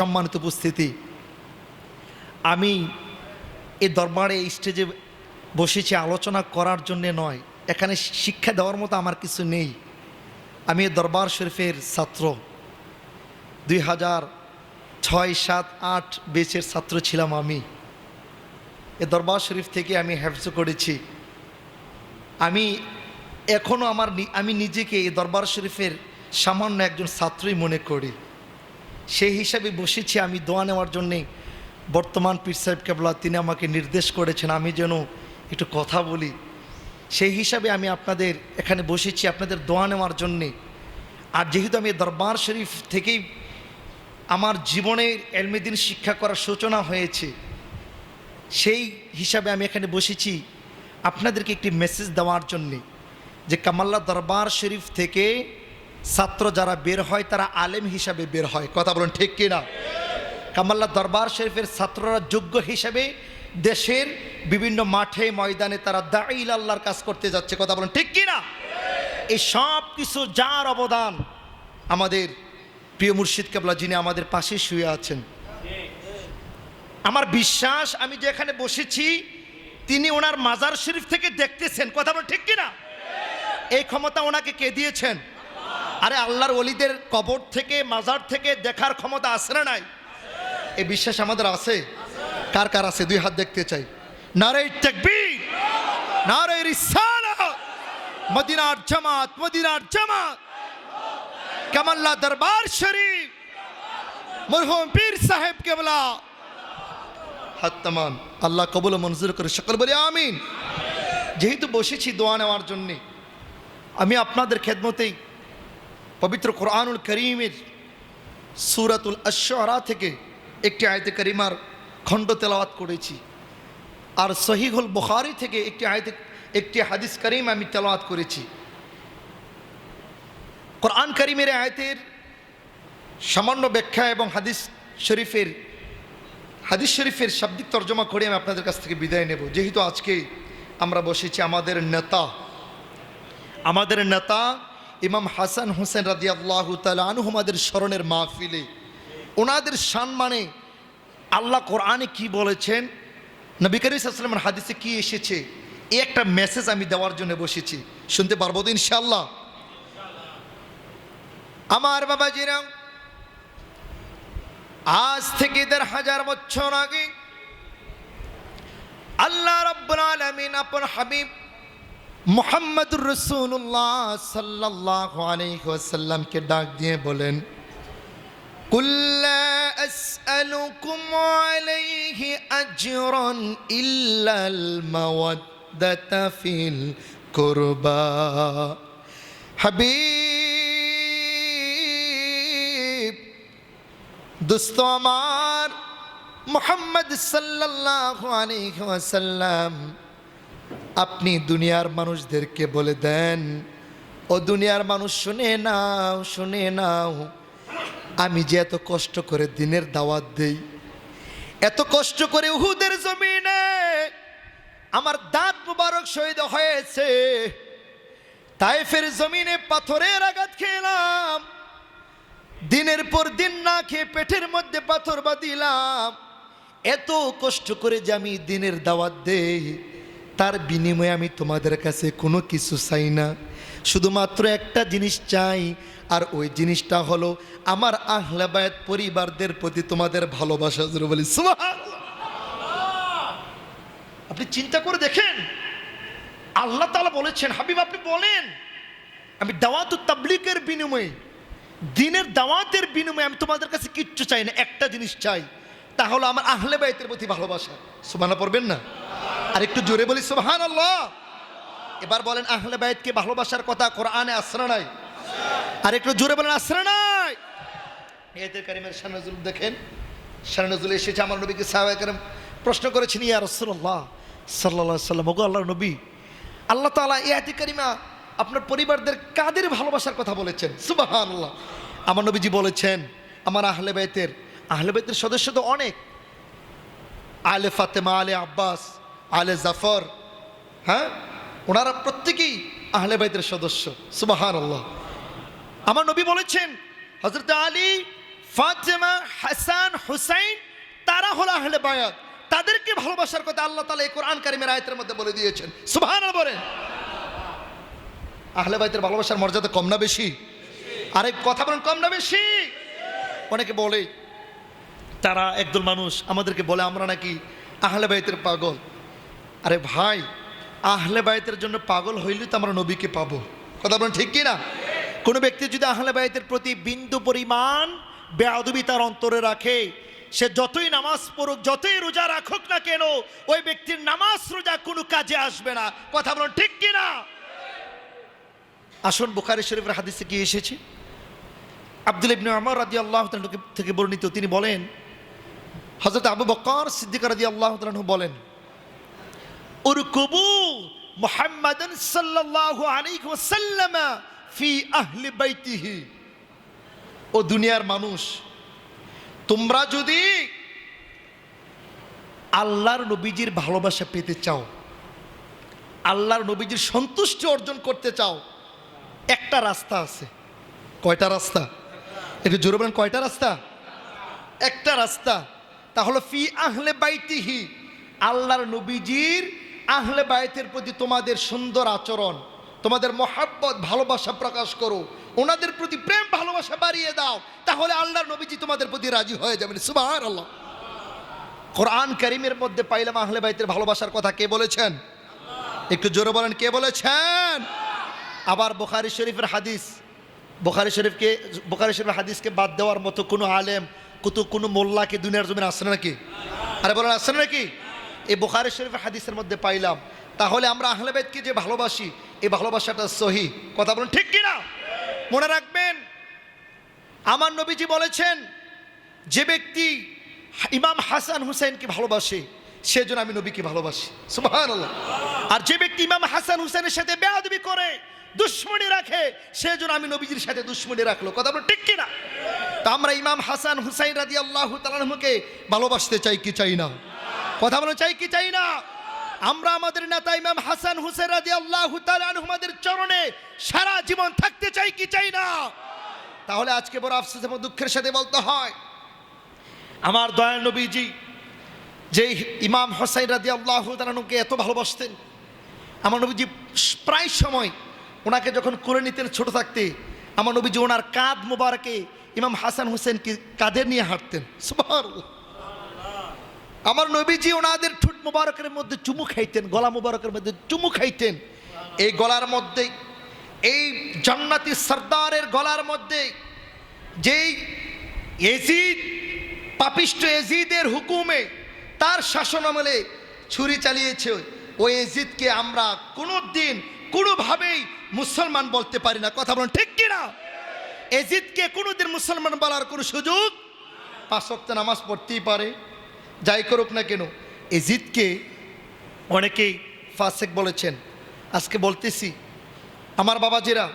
সম্মানিত উপস্থিতি। আমি এ দরবারে স্টেজে বসেছি আলোচনা করার জন্যে নয়। এখানে শিক্ষা দেওয়ার মতো আমার কিছু নেই। আমি দরবার শরীফের ছাত্র। দুই হাজার ছয়, সাত, আট বেচের ছাত্র ছিলাম আমি। এ দরবার শরীফ থেকে আমি হেফজ করেছি। আমি এখনও আমার আমি নিজেকে এই দরবার শরীফের সামান্য একজন ছাত্রই মনে করি। সেই হিসাবে বসেছি আমি, দোয়া নেওয়ার জন্যে। বর্তমান পীর সাহেব কেবলা, তিনি আমাকে নির্দেশ করেছেন, আমি যেন একটু কথা বলি। সেই হিসাবে আমি আপনাদের এখানে বসেছি, আপনাদের দোয়া নেওয়ার জন্যে। আর যেহেতু আমি দরবার শরীফ থেকেই আমার জীবনের এলমেদিন শিক্ষা করার সূচনা হয়েছে, সেই হিসাবে আমি এখানে বসেছি আপনাদেরকে একটি মেসেজ দেওয়ার জন্যে যে কামাল্লা দরবার শরীফ থেকে ছাত্র যারা বের হয়, তারা আলেম হিসাবে বের হয়। কথা বলুন ঠিক কিনা? কামাল্লা দরবার শরীফের ছাত্ররা যোগ্য হিসাবে দেশের বিভিন্ন মাঠে, ময়দানে তারা দাইল আল্লাহর কাজ করতে যাচ্ছে। কথা বলুন ঠিক কিনা? এই সব কিছু যার অবদান? আমাদের প্রিয় মুর্শিদ কেবলা যিনি আমাদের পাশে শুয়ে আছেন। আমার বিশ্বাস, আমি যে এখানে বসেছি, তিনি ওনার মাজার শরীফ থেকে দেখতেছেন। কথা বল ঠিক কিনা? এই ক্ষমতা ওনাকে কে দিয়েছেন? আরে আল্লাহর অলিদের কবর থেকে, মাজার থেকে দেখার ক্ষমতা আছে না নাই? এই বিশ্বাস আমাদের আছে? কার কার আছে? দুই হাত দেখতে চাই। নারে তাকবীর, নারে রিসালাত, মদিনার জামাত মদিনার জামাত, কামাল্লা দরবার শরীফ, মরহুম পীর সাহেব কেবলা। হাত্তামান আল্লাহ কবুল মঞ্জুর করে সকল বলি আমিন। যেহেতু বসেছি দোয়া নেওয়ার জন্যে, আমি আপনাদের খেদমতেই পবিত্র কোরআনুল করিমের সুরাতুল আশরা থেকে একটি আয়তে করিমার খণ্ড তেলাওয়াত করেছি। আর সহিহুল বুখারি থেকে একটি আয়তে, একটি হাদিস করিম আমি তেলাওয়াত করেছি। কোরআন করিমের আয়তের সামান্য ব্যাখ্যা এবং হাদিস শরীফের হাদিস শরীফের শাব্দিক তর্জমা করে আমি আপনাদের কাছ থেকে বিদায় নেব। যেহেতু আজকে আমরা বসেছি আমাদের নেতা। আমাদের নেতা ইমাম হাসান হোসেন রাদি আল্লাহ আনহুমাদের স্মরণের মাহফিলে ওনাদের সম্মানে আল্লাহ কোরআনে কি বলেছেন? নবী করিম সাল্লামের হাদিসে কি এসেছে? এই একটা মেসেজ আমি দেওয়ার জন্য বসেছি। শুনতে পারব তো ইনশাল্লাহ আমার বাবাজিরা, আজ থেকে দেড় হাজার বছর আগে আল্লাহ রব্বুল আলমিন আপন হাবিব মোহাম্মদুর রসুল্লাহ সাল্লাহ আলহিহাসাল্লামকে ডাক দিয়ে বলেন কুল্লা أسألكم عليه أجرا إلا المودة في القربى حبيب দোস্ত আমার মোহাম্মদ সাল্লাহ আলহিহাসাল্লাম আপনি দুনিয়ার মানুষদেরকে বলে দেন, ও দুনিয়ার মানুষ, শুনে নাও শুনে নাও, আমি যে এত কষ্ট করে দিনের দাওয়াত দেই, এত কষ্ট করে উহুদের জমিনে আমার দাঁত মুবারক শহীদ হয়েছে, তাইফের জমিনে পাথরের আঘাত খেলাম, দিনের পর দিন না খেয়ে পেটের মধ্যে পাথর বাঁধিলাম, এত কষ্ট করে যে আমি দিনের দাওয়াত দেই তার বিনিময়ে আমি তোমাদের কাছে কোনো কিছু চাই না। শুধুমাত্র একটা জিনিস চাই, আর ওই জিনিসটা হলো আমার আহলাবায়াত পরিবারদের প্রতি তোমাদের ভালোবাসা। বলি আপনি চিন্তা করে দেখেন, আল্লাহ তাআলা বলেছেন, হাবিব আপনি বলেন, আমি দাওয়াত তাবলিকের বিনিময়ে, দিনের দাওয়াতের বিনিময়ে আমি তোমাদের কাছে কিচ্ছু চাই না, একটা জিনিস চাই। তা হলো আমার আহলে বাইতের প্রতি ভালোবাসা। সুবহানা পড়বেন না? আর একটু জোরে বলি সুবহান আল্লাহ এবার বলেন, আহলে বাইতকে ভালোবাসার কথা কোরআনে আসরা নাই? আর একটু জোরে বলেন আসরা নাই? এদের কারিমের শাহনাজুল দেখেন। শাহনাজুল এসেছে, আমার নবীকে সাহাবায়ে কেরাম প্রশ্ন করেছেন, ইয়া রাসূলুল্লাহ সাল্লাল্লাহু আলাইহি সাল্লাম ওগো আল্লাহর নবী, আল্লাহ তাআলা এই আয়াতে কারিমা আপনার পরিবারদের কাদের ভালোবাসার কথা বলেছেন? সুবাহ সুবহানাল্লাহ। আমার নবীজি বলেছেন, আমার আহলে বাইতের আহলে বাইতের সদস্য তো অনেক। আলে ফাতেমা, আলে আব্বাস, আলে জাফর হ্যাঁ? ওনারা প্রত্যেকেই আহলে বাইতের সদস্য সুবাহান আল্লাহ আমার নবী বলেছেন হজরত আলী, ফাতেমা, হাসান, হুসাইন, তারা হলো আহলে বায়াত। তাদেরকে ভালোবাসার কথা আল্লাহ তালা এই কোরআন কারিমের আয়তের মধ্যে বলে দিয়েছেন। সুবহান বলেন। আহলে বাইতের ভালোবাসার মর্যাদা কম না বেশি? আরে কথা বলেন, কম না বেশি? অনেকে বলে তারা একদল মানুষ আমাদেরকে বলে, আমরা নাকি আহলে বাইতের পাগল। আরে ভাই, আহলে বাইতের জন্য পাগল হইলে তো আমরা নবীকে পাবো। কথা বলেন ঠিক কি না কোনো ব্যক্তি যদি আহলে বাইতের প্রতি বিন্দু পরিমাণ বেয়াদবি তার অন্তরে রাখে, সে যতই নামাজ পড়ুক, যতই রোজা রাখুক না কেন, ওই ব্যক্তির নামাজ রোজা কোনো কাজে আসবে না। কথা বলেন ঠিক কি না আসুন বুখারি শরীফের হাদিসে কি এসেছে? আব্দুল ইবনে আমর রাজি আল্লাহ থেকে বর্ণিত, তিনি বলেন হজরত আবু বকর সিদ্দিক রাজি আল্লাহ বলেন উরকুবু মুহাম্মাদান সাল্লাল্লাহু আলাইহি ওয়াসাল্লাম ফি আহলি বাইতিহি। ও দুনিয়ার মানুষ, তোমরা যদি আল্লাহর নবীজির ভালোবাসা পেতে চাও, আল্লাহর নবীজির সন্তুষ্টি অর্জন করতে চাও, একটা রাস্তা আছে। কয়টা রাস্তা? একটু জোরে কয়টা রাস্তা? একটা রাস্তা। তাহলে ফি আহলে বাইতিহি, আল্লাহর নবীজির আহলে বাইতের প্রতি তোমাদের সুন্দর আচরণ, তোমাদের মহাব্বত, ভালোবাসা প্রকাশ করো, ওনাদের প্রতি প্রেম, ভালোবাসা বাড়িয়ে দাও, তাহলে আল্লাহর নবীজি তোমাদের প্রতি রাজি হয়ে যাবেন। সুবাহ আল্লাহ কোরআন করিমের মধ্যে পাইলাম আহলে বাইতের ভালোবাসার কথা কে বলেছেন? একটু জোরে বলেন, কে বলেছেন? আবার বোখারি শরীফের হাদিস, বোখারি শরীফকে, বোখারি শরীফের হাদিসকে বাদ দেওয়ার মতো কোনো আলেম কত কোনো মোল্লাকে দুনিয়ার জমিন আসছে নাকি? আরে বলেন, আসছে নাকি? এই বোখারি শরীফের হাদিসের মধ্যে পাইলাম। তাহলে আমরা আহলেবেদকে যে ভালোবাসি, এই ভালোবাসাটা সহি। কথা বলেন ঠিক কিনা? মনে রাখবেন, আমার নবীজি বলেছেন, যে ব্যক্তি ইমাম হাসান হুসেনকে ভালোবাসে, সেজন্য আমি নবীকে ভালোবাসি। সুবহানাল্লাহ। আর যে ব্যক্তি ইমাম হাসান হুসেনের সাথে বেয়াদবি করে দুশ্মনী রাখে, সেজন্য আমি নবীজির সাথে দুশ্মনী রাখল। কথা বলো, ঠিক কিনা? তা আমরা ইমাম হাসান হুসাইন রাজি আল্লাহ তালাহকে ভালোবাসতে চাই কি চাই না? কথা বলো, চাই কি চাই না? আমরা আমাদের নেতা ইমাম হাসান হুসেন রাজি আল্লাহ আমাদের চরণে সারা জীবন থাকতে চাই কি চাই না? তাহলে আজকে বড় আফসোস এবং দুঃখের সাথে বলতে হয়, আমার দয়াল নবীজি, যে ইমাম হোসাইন রাজি আল্লাহ তালানুকে এত ভালোবাসতেন, আমার নবীজি প্রায় সময় ওনাকে যখন করে নিতেন ছোট থাকতে, আমার নবীজি ওনার কাঁধ মোবারকে ইমাম হাসান হোসেনকে কাঁধে নিয়ে হাঁটতেন। আমার নবীজি ওনাদের ঠোঁট মোবারকের মধ্যে চুমু খাইতেন, গলা মোবারকের মধ্যে চুমু খাইতেন এই গলার মধ্যে, এই জান্নাতি সর্দারের গলার মধ্যে যেই এজিদ পাপিষ্ট এজিদের হুকুমে তার শাসন আমলে ছুরি চালিয়েছে, ওই এজিদকে আমরা কোনো দিন কোনোভাবেই মুসলমান বলতে পারি না, কথা বলেন, ঠিক কিনা? এজিদকে কোনোদিন মুসলমান বলার কোনো সুযোগ পাঁচ সপ্তাহ নামাজ পড়তেই পারে, যাই করুক না কেন, এজিদকে অনেকেই ফাসেক বলেছেন। আজকে বলতেছি, আমার বাবাজিরা,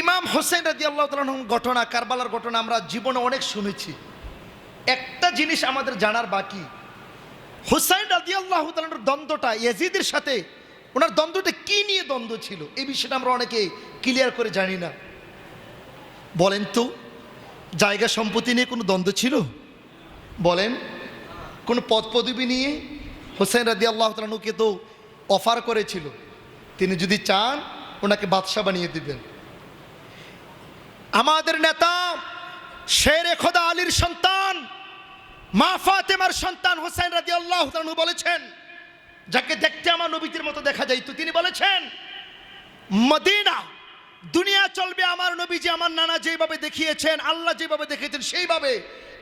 ইমাম হোসেন রাজি আল্লাহ ঘটনা, কারবালার ঘটনা আমরা জীবনে অনেক শুনেছি। একটা জিনিস আমাদের জানার বাকি হুসাইন রাজি আল্লাহ দ্বন্দ্বটা এজিদের সাথে ওনার দ্বন্দ্বটা কি নিয়ে দ্বন্দ্ব ছিল? এই বিষয়টা আমরা অনেকে ক্লিয়ার করে জানি না। বলেন তো, জায়গা সম্পত্তি নিয়ে কোনো দ্বন্দ্ব ছিল? বলেন, কোনো পদ পদবি নিয়ে হোসেন রাজি আল্লাহ তালুকে তো অফার করেছিল। তিনি যদি চান, ওনাকে বাদশাহ বানিয়ে দিবেন। আমাদের নেতা শেরে খোদা আলীর সন্তান, মা ফাতেমার সন্তান হোসেন রাজি আল্লাহ বলেছেন যাকে দেখতে আমার নবীদের মতো দেখা যাইতো তিনি বলেছেন, মদিনা, দুনিয়া চলবে আমার নবীজি আমার নানা যেভাবে দেখিয়েছেন, আল্লাহ যেভাবে দেখিয়েছেন, সেইভাবে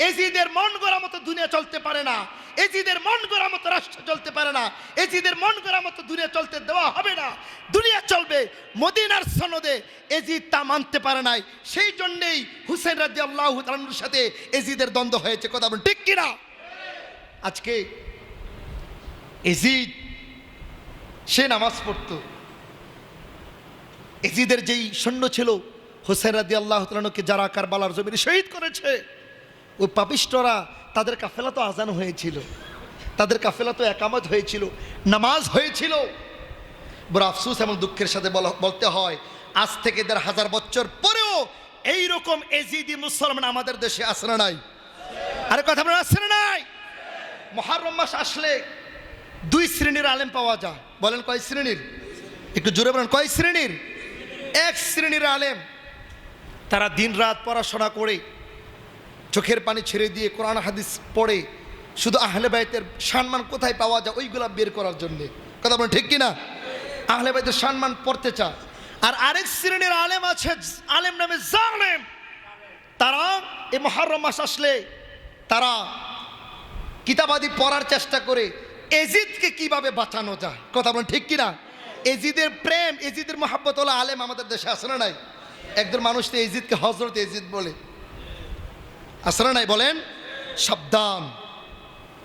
এজিদের মন গড়া মতো দুনিয়া চলতে পারে না, এজিদের মন গড়া মতো রাষ্ট্র চলতে পারে না, এজিদের মন গড়া মতো দুনিয়া চলতে দেওয়া হবে না, দুনিয়া চলবে, মদিনার সনদে এজিদ তা মানতে পারে নাই, সেই জন্যেই হুসেন রাজি আল্লাহ সাথে এজিদের দ্বন্দ্ব হয়েছে, কথা বলেন, ঠিক কিনা? আজকে এজিদ, সে নামাজ পড়তো। এজিদের যেই সৈন্য ছিল হোসেন রাদি আল্লাহ তালকে যারা কারবালার জমির শহীদ করেছে ওই পাপিষ্টরা তাদের কাফেলা তো আজান হয়েছিল, তাদের কাফেলা তো একামত হয়েছিল, নামাজ হয়েছিল। বড় আফসুস এবং দুঃখের সাথে বলা- বলতে হয়, আজ থেকে দেড় হাজার বছর পরেও এই রকম এজিদি মুসলমান আমাদের দেশে আসে না নাই। আরে কথা বলেন, আসে না নাই? মহারম মাস আসলে দুই শ্রেণির আলেম পাওয়া যায়। বলেন কয় শ্রেণির? একটু জোরে বলেন, কয় শ্রেণির? এক শ্রেণির আলেম, তারা দিন রাত পড়াশোনা করে, চোখের পানি ছেড়ে দিয়ে কোরআন হাদিস পড়ে, শুধু আহলে বাইতের সম্মান কোথায় পাওয়া যায় ওইগুলা বের করার জন্যে। কথা বলেন ঠিক কিনা? আহলে বাইতের সম্মান পড়তে চায়। আর আরেক শ্রেণির আলেম আছে, আলেম নামে জালেম। তারা এই মহারম মাস আসলে তারা কিতাবাদি পড়ার চেষ্টা করে এজিদকে কীভাবে বাঁচানো যায়? কথা বলেন ঠিক কিনা? এজিদের প্রেম, এজিদের মহাব্বত হলো আলেম আমাদের দেশে আসে না নাই? একজন মানুষ তো এজিদকে হজরত এজিদ বলে। আসে না নাই বলেন? সাবধান।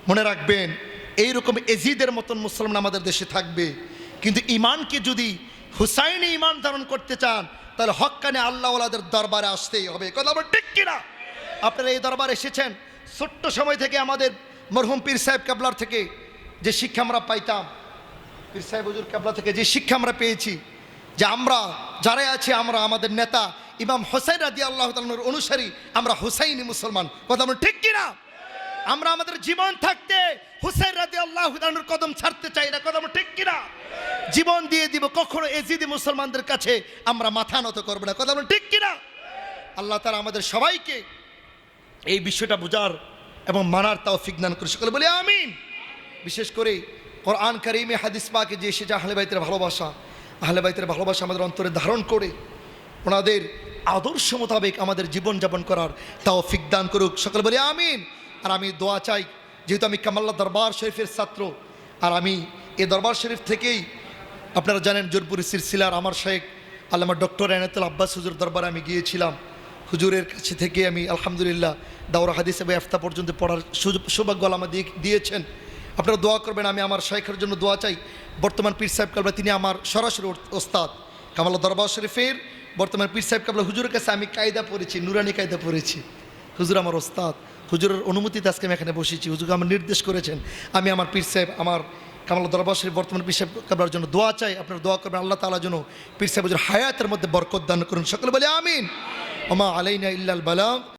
মনে রাখবেন, এইরকম এজিদের মতন মুসলমান আমাদের দেশে থাকবে। কিন্তু ইমানকে যদি হুসাইনি ইমান ধারণ করতে চান, তাহলে হক্কানে আল্লাহওয়ালাদের দরবারে আসতেই হবে। কথা বলেন ঠিক কিনা? আপনারা এই দরবারে এসেছেন, ছোট্ট সময় থেকে আমাদের মরহুম পীর সাহেব কাবলার থেকে যে শিক্ষা আমরা পাইতাম। পীর সাহেব হুজুর কাবলা থেকে যে শিক্ষা আমরা পেয়েছি, যে আমরা, যারাই আছি আমরা, আমাদের নেতা, ইমাম হোসাইন রাদি আল্লাহ অনুসারী, আমরা হুসাইনি মুসলমান। কথা বলেন, ঠিক কিনা? আমরা আমাদের জীবন থাকতে হুসাইন রাদি আল্লাহ তালুর কদম ছাড়তে চাই না। কথা বলেন, ঠিক কিনা? জীবন দিয়ে দিব, কখনো এজিদি মুসলমানদের কাছে আমরা মাথা নত করব না। কথা বলেন, ঠিক কিনা? আল্লাহ তারা আমাদের সবাইকে এই বিষয়টা বোঝার এবং মানার তাও ফিজ্ঞান করে সকলে বলে, আমিন। বিশেষ করে কোরআন কারিমে হাদিস পাকে যে সেটা আহলে বাইতের ভালোবাসা, আহলে বাইতের ভালোবাসা আমাদের অন্তরে ধারণ করে, ওনাদের আদর্শ মোতাবেক আমাদের জীবনযাপন করার তাও ফিজ্ঞান করুক। সকলে বলে, আমিন। আর আমি দোয়া চাই, যেহেতু আমি কামাল্লা দরবার শরীফের ছাত্র, আর আমি এ দরবার শরীফ থেকেই আপনারা জানেন জোরপুরি সিলসিলার আমার শেখ আল্লামা ডক্টর এনাতুল আব্বাস হুজুর দরবারে আমি গিয়েছিলাম। হুজুরের কাছে থেকে আমি আলহামদুলিল্লাহ দাওরা হাদিস এবং এফতা পর্যন্ত পড়ার সৌভাগ্য আল্লাহ আমাদের দিয়ে- দিয়েছেন। আপনারা দোয়া করবেন, আমি আমার শেখের জন্য দোয়া চাই। বর্তমান পীর সাহেব কাবলা, তিনি আমার সরাসরি ওস্তাদ। কামাল দরবার শরীফের বর্তমান পীর সাহেব কাবলা হুজুরের কাছে আমি কায়দা পড়েছি, নুরানি কায়দা পড়েছি। হুজুর আমার ওস্তাদ, হুজুরের অনুমতিতে আজকে আমি এখানে বসেছি। হুজুরকে আমার নির্দেশ করেছেন, আমি আমার পীর সাহেব, আমার কামাল দরবার শরীফ বর্তমান পীর সাহেব কাবলার জন্য দোয়া চাই। আপনারা দোয়া করবেন, আল্লাহ তাআলা যেন পীর সাহেব হুজুর হায়াতের মধ্যে বরকত দান করুন। সকলে বলে আমিন। ওমা আলাইনা ইল্লাল বালাম